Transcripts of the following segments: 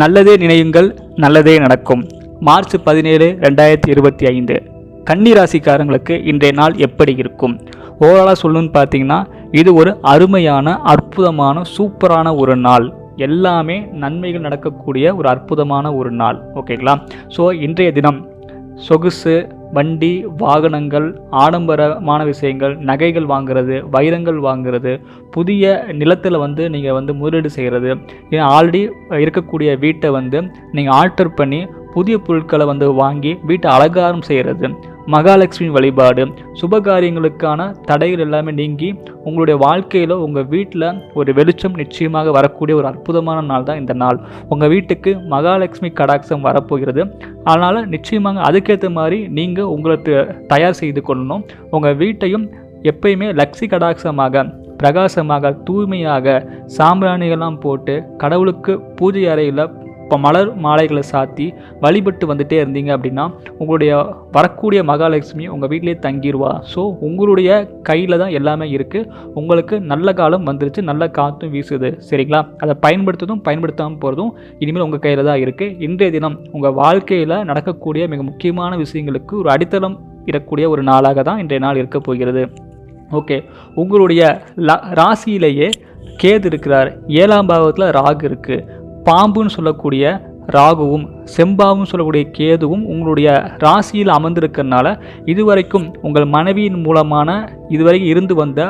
நல்லதே நினையுங்கள் நல்லதே நடக்கும். மார்ச் பதினேழு ரெண்டாயிரத்தி இருபத்தி ஐந்து. கன்னி ராசிக்காரங்களுக்கு இன்றைய நாள் எப்படி இருக்கும்? ஓவராலாக சொல்லணும்னு பார்த்தீங்கன்னா இது ஒரு அருமையான அற்புதமான சூப்பரான ஒரு நாள். எல்லாமே நன்மைகள் நடக்கக்கூடிய ஒரு அற்புதமான ஒரு நாள். ஓகேங்களா? ஸோ இன்றைய தினம் சொகுசு வண்டி வாகனங்கள் ஆடம்பரமான விஷயங்கள் நகைகள் வாங்குறது வைரங்கள் வாங்குறது புதிய நிலத்தில் வந்து நீங்கள் வந்து முதலீடு செய்கிறது ஆல்ரெடி இருக்கக்கூடிய வீட்டை வந்து நீங்கள் ஆல்டர் பண்ணி புதிய பொருட்களை வந்து வாங்கி வீட்டை அலங்காரம் செய்கிறது மகாலட்சுமி வழிபாடு சுபகாரியங்களுக்கான தடைகள் எல்லாமே நீங்கி உங்களுடைய வாழ்க்கையில் உங்கள் வீட்டில் ஒரு வெளிச்சம் நிச்சயமாக வரக்கூடிய ஒரு அற்புதமான நாள் தான் இந்த நாள். உங்கள் வீட்டுக்கு மகாலட்சுமி கடாட்சம் வரப்போகிறது. அதனால் நிச்சயமாக அதுக்கேற்ற மாதிரி நீங்கள் உங்களுக்கு தயார் செய்து கொள்ளணும். உங்கள் வீட்டையும் எப்பயுமே லக்ஷி கடாட்சமாக பிரகாசமாக தூய்மையாக சாம்பிராணிகள்லாம் போட்டு கடவுளுக்கு பூஜை அறையில் இப்போ மலர் மாலைகளை சாத்தி வழிபட்டு வந்துட்டே இருந்தீங்க அப்படின்னா உங்களுடைய வரக்கூடிய மகாலட்சுமி உங்கள் வீட்டிலே தங்கிடுவா ஸோ உங்களுடைய கையில் தான் எல்லாமே இருக்குது உங்களுக்கு நல்ல காலம் வந்துருச்சு நல்ல காற்றும் வீசுது. சரிங்களா? அதை பயன்படுத்துறதும் பயன்படுத்தாமல் போகிறதும் இனிமேல் உங்கள் கையில் தான் இருக்குது இன்றைய தினம் உங்கள் வாழ்க்கையில் நடக்கக்கூடிய மிக முக்கியமான விஷயங்களுக்கு ஒரு அடித்தளம் இடக்கூடிய ஒரு நாளாக தான் இன்றைய நாள் இருக்க போகிறது. ஓகே உங்களுடைய ராசியிலேயே கேது இருக்கிறார். ஏழாம் பாவத்தில் ராகு இருக்குது பாம்புன்னு சொல்லக்கூடிய ராகுவும் செம்பாவும் சொல்லக்கூடிய கேதுவும் உங்களுடைய ராசியில் அமர்ந்திருக்கிறதுனால இதுவரைக்கும் உங்கள் மனைவியின் மூலமான இதுவரைக்கும் இருந்து வந்த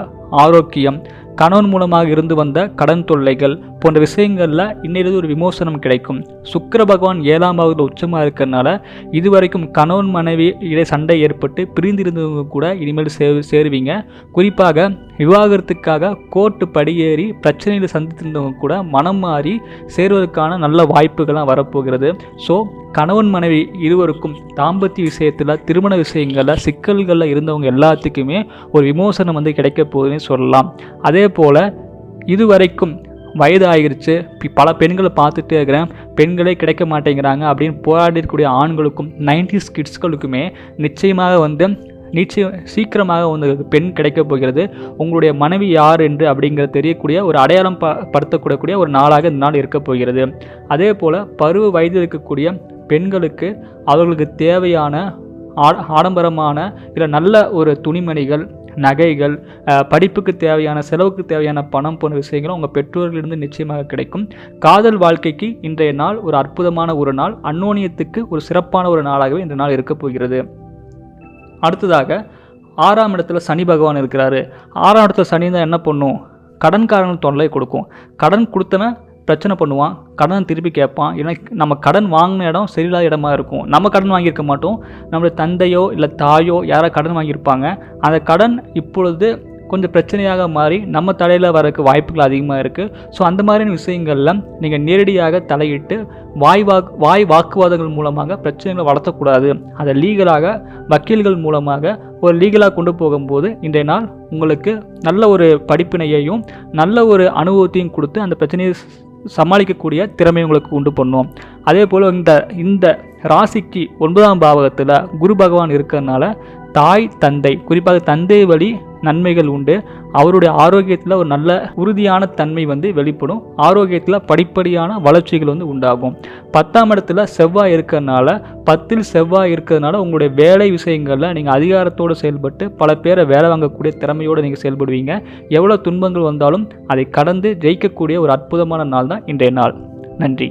ஆரோக்கியம் கணவன் மூலமாக இருந்து வந்த கடன் தொல்லைகள் போன்ற விஷயங்களில் இன்னிலிருந்து ஒரு விமோசனம் கிடைக்கும். சுக்கர பகவான் ஏழாம் பாகத்தில் உச்சமாக இருக்கிறதுனால இதுவரைக்கும் கணவன் மனைவி இடையே சண்டை ஏற்பட்டு பிரிந்திருந்தவங்க கூட இனிமேல் சே சேருவீங்க. குறிப்பாக விவாகரத்துக்காக கோர்ட்டு படியேறி பிரச்சனைகளை சந்தித்திருந்தவங்க கூட மனம் மாறி சேருவதற்கான நல்ல வாய்ப்புகள்லாம் வரப்போகிறது. ஸோ கணவன் மனைவி இருவருக்கும் தாம்பத்திய விஷயத்தில் திருமண விஷயங்களில் சிக்கல்களில் இருந்தவங்க எல்லாத்துக்குமே ஒரு விமோசனம் வந்து கிடைக்க போகுதுன்னு சொல்லலாம். அதே போல் இதுவரைக்கும் வயது ஆகிருச்சு பல பெண்களை பார்த்துட்டே இருக்கிறேன். பெண்களே கிடைக்க மாட்டேங்கிறாங்க அப்படின்னு போராடிக்கூடிய ஆண்களுக்கும் நைன்டிஸ் கிட்ஸ்களுக்குமே நிச்சயமாக வந்து நிச்சயம் சீக்கிரமாக உங்களுக்கு பெண் கிடைக்கப் போகிறது. உங்களுடைய மனைவி யார் என்று அப்படிங்கிறது தெரியக்கூடிய ஒரு அடையாளம் ப படுத்தக்கூடக்கூடிய ஒரு நாளாக இந்த நாள் இருக்கப் போகிறது. அதே போல் பருவ வயதில் இருக்கக்கூடிய பெண்களுக்கு அவர்களுக்கு தேவையான ஆடம்பரமான இல்லை நல்ல ஒரு துணிமணிகள் நகைகள் படிப்புக்கு தேவையான செலவுக்கு தேவையான பணம் போன்ற விஷயங்களும் உங்கள் பெற்றோர்களிருந்து நிச்சயமாக கிடைக்கும். காதல் வாழ்க்கைக்கு இன்றைய நாள் ஒரு அற்புதமான ஒரு நாள். அன்னோனியத்துக்கு ஒரு சிறப்பான ஒரு நாளாகவே இந்த நாள் இருக்கப் போகிறது. அடுத்ததாக ஆறாம் இடத்துல சனி பகவான் இருக்கிறாரு. ஆறாம் இடத்துல சனி தான் என்ன பண்ணும்? கடன்காரன் தொல்லை கொடுக்கும். கடன் கொடுத்தவன் பிரச்சனை பண்ணுவான். கடன் திருப்பி கேட்பான். ஏன்னா நம்ம கடன் வாங்கின இடம் சரியில்லாத இடமா இருக்கும். நம்ம கடன் வாங்கியிருக்க மாட்டோம். நம்மளுடைய தந்தையோ இல்லை தாயோ யாரோ கடன் வாங்கியிருப்பாங்க. அந்த கடன் இப்பொழுது கொஞ்சம் பிரச்சனையாக மாறி நம்ம தலையில் வரக்கு வாய்ப்புகள் அதிகமாக இருக்குது ஸோ அந்த மாதிரியான விஷயங்களில் நீங்கள் நேரடியாக தலையிட்டு வாய் வாக் வாய் வாக்குவாதங்கள் மூலமாக பிரச்சனைகளை வளர்த்தக்கூடாது. அதை லீகலாக வக்கீல்கள் மூலமாக ஒரு லீகலாக கொண்டு போகும்போது இன்றைய நாள் உங்களுக்கு நல்ல ஒரு படிப்பினையையும் நல்ல ஒரு அனுபவத்தையும் கொடுத்து அந்த பிரச்சனையை சமாளிக்கக்கூடிய திறமை உங்களுக்கு உண்டு பண்ணும். அதே போல் இந்த இந்த ராசிக்கு ஒன்பதாம் பாவகத்தில் குரு பகவான் இருக்கிறதுனால தாய் தந்தை குறிப்பாக தந்தை வழி நன்மைகள் உண்டு. அவருடைய ஆரோக்கியத்தில் ஒரு நல்ல உறுதியான தன்மை வந்து வெளிப்படும். ஆரோக்கியத்தில் படிப்படியான வளர்ச்சிகள் வந்து உண்டாகும். பத்தாம் இடத்துல செவ்வாய் இருக்கிறதுனால பத்தில் செவ்வாய் இருக்கிறதுனால உங்களுடைய வேலை விஷயங்களில் நீங்கள் அதிகாரத்தோடு செயல்பட்டு பல பேரை வேலை வாங்கக்கூடிய திறமையோடு நீங்கள் செயல்படுவீங்க. எவ்வளோ துன்பங்கள் வந்தாலும் அதை கடந்து ஜெயிக்கக்கூடிய ஒரு அற்புதமான நாள் தான் இன்றைய நாள். நன்றி.